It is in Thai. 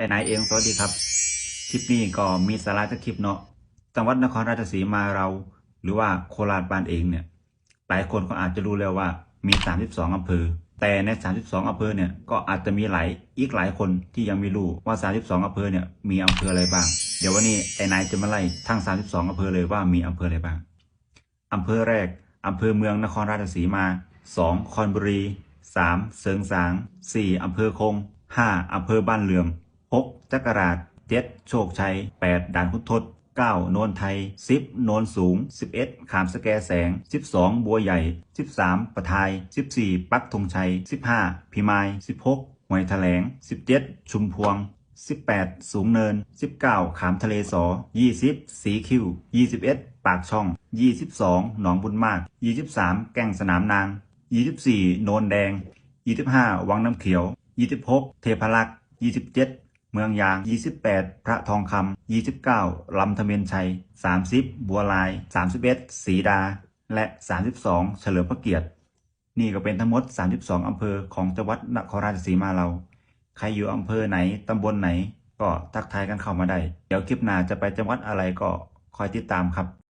ไอ้นายเองสวัสดีครับ คลิปนี้ก็มีสาระจากคลิปเนาะจังหวัดนครราชสีมาเรา หรือว่าโคราชบ้านเองเนี่ย หลายคนก็อาจจะรู้แล้วว่ามี 32อำเภอ แต่ใน 32อำเภอเนี่ยก็อาจจะมีหลายอีกหลายคนที่ยังไม่รู้ว่า 32อำเภอเนี่ยมีอำเภออะไรบ้าง เดี๋ยววันนี้ไอ้นายจะมาไล่ทั้ง 32อำเภอเลยว่ามีอำเภออะไรบ้างอำเภอแรกอำเภอเมืองนครราชสีมา 2. คอนบุรี 3. เสริงสาง 4. อำเภอคง 5. อำเภอบ้านเหลื่อม 6. จักราช 7. โชคชัย 8. ด่านพุทธศ 9. โนนไทย 10. โนนสูง 11. ขามสแกแสง 12. บัวใหญ่ 13. ประทาย 14. ปักธงชัย 15. พิมาย 16. หวยแถลง 17. ชุมพวง 18 สูงเนิน 19 ขามทะเลสอ 20 สีคิว 21 ปากช่อง 22 หนองบุญมาก 23 แก่งสนามนาง 24 โนนแดง 25 วังน้ำเขียว 26 เทพรักษ์ 27 เมืองยาง 28 พระทองคำ 29 ลำธเมนชัย 30 บัวลาย 31 สีดา และ 32 เฉลิมพระเกียรติ นี่ก็เป็นทั้งหมด 32 อำเภอของจังหวัดนครราชสีมาเรา ใครอยู่อำเภอไหน ตำบลไหน ก็ทักทายกันเข้ามาได้ เดี๋ยวคลิปหน้าจะไปจังหวัดอะไรก็คอยติดตามครับ